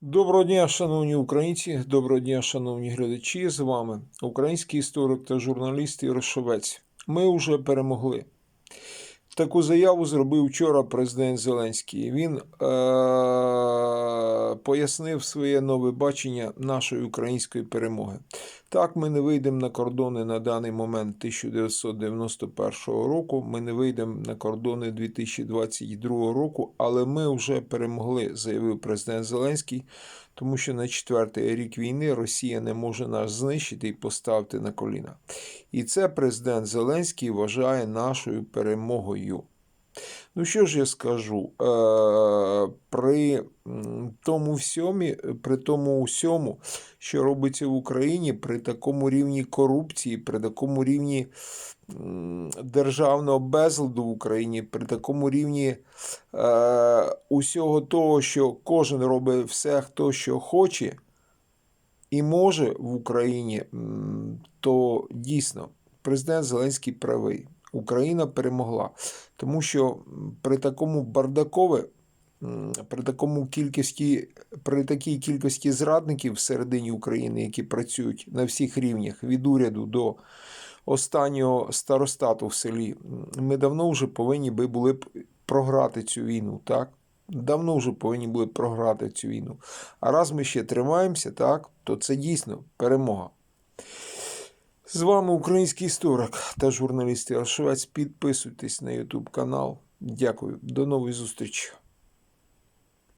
Доброго дня, шановні українці, доброго дня, шановні глядачі. З вами український історик та журналіст Ірошовець. Ми вже перемогли. Таку заяву зробив вчора президент Зеленський. Він е- пояснив своє нове бачення нашої української перемоги. Так, ми не вийдемо на кордони на даний момент 1991 року. Ми не вийдемо на кордони 2022 року, але ми вже перемогли, заявив президент Зеленський, тому що на четвертий рік війни Росія не може нас знищити і поставити на коліна. І це президент Зеленський вважає нашою перемогою. Ну, що ж я скажу? Е, при тому всьомі, при тому усьому, що робиться в Україні, при такому рівні корупції, при такому рівні державного безладу в Україні, при такому рівні е, усього того, що кожен робить все, хто що хоче і може в Україні, то дійсно президент Зеленський правий. Україна перемогла. Тому що при такому бардакове, при такому кількості, при такій кількості зрадників всередині України, які працюють на всіх рівнях, від уряду до останнього старостату в селі, ми давно вже повинні би були б програти цю війну, так? Давно вже повинні були програти цю війну. А раз ми ще тримаємося, так, то це дійсно перемога. З вами український історик та журналіст Швець. Підписуйтесь на YouTube канал. Дякую. До нової зустрічі.